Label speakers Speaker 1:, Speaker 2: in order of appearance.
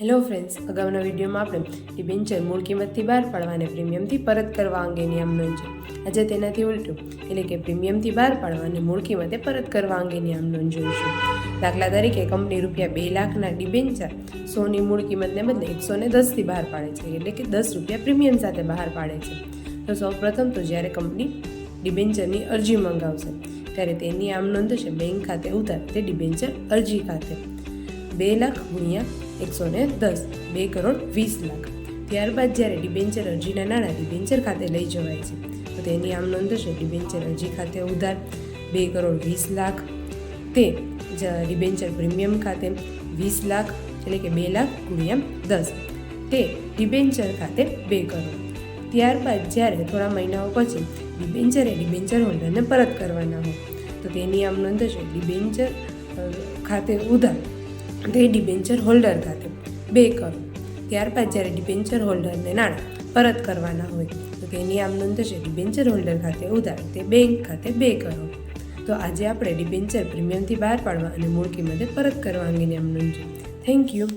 Speaker 1: Hello friends અગાઉના વિડીયોમાં આપણે ડિબેન્ચર મૂળ કિંમતથી બહાર પાડવા અને પ્રીમિયમથી પરત કરવા અંગેની આમ નોંધ છે આજે તેનાથી ઉલટું, એટલે કે પ્રીમિયમથી બહાર પાડવા મૂળ કિંમતે પરત કરવા અંગેની આમ નોંધ જોઈશું દાખલા તરીકે કંપની રૂપિયા બે લાખના ડિબેન્ચર સોની મૂળ કિંમતને બદલે એકસો ને દસથી બહાર પાડે છે, એટલે કે દસ રૂપિયા પ્રીમિયમ સાથે બહાર પાડે છે. તો સૌપ્રથમ તો જ્યારે કંપની ડિબેન્ચરની અરજી મંગાવશે ત્યારે તેની આમ નોંધ છે, બેંક ખાતે ઉધાર, તે ડિબેન્ચર, અરજી ખાતે. બે લાખ ગુણ્યા એકસો ને દસ, બે કરોડ વીસ લાખ. ત્યારબાદ જ્યારે ડિબેન્ચર અરજીના નાણાં ડિબેન્ચર ખાતે લઈ જવાય છે, તો તેની આમ નોંધ છે, ડિબેન્ચર અરજી ખાતે ઉધાર, બે કરોડ વીસ લાખ. તે ડિબેન્ચર પ્રીમિયમ ખાતે વીસ લાખ, એટલે કે બે લાખ ગુણ્યા દસ. તે ડિબેન્ચર ખાતે બે કરોડ. ત્યારબાદ જ્યારે થોડા મહિનાઓ પછી ડિબેન્ચરે ડિબેન્ચર હોલ્ડરને પરત કરવાના હોય, તો તેની આમ નોંધ છે, ડિબેન્ચર ખાતે ઉધાર તે ડિબેન્ચર હોલ્ડર ખાતે બે કરો ત્યારબાદ જ્યારે ડિબેન્ચર હોલ્ડરને નાણાં પરત કરવાના હોય, તો તેની આમ નોંધ છે, ડિબેન્ચર હોલ્ડર ખાતે ઉધાર તે બેંક ખાતે બે કરો તો આજે આપણે ડિબેન્ચર પ્રીમિયમથી બહાર પાડવા અને મૂળ કિંમતે પરત કરવા અંગેની આમ નોંધ થેન્ક યુ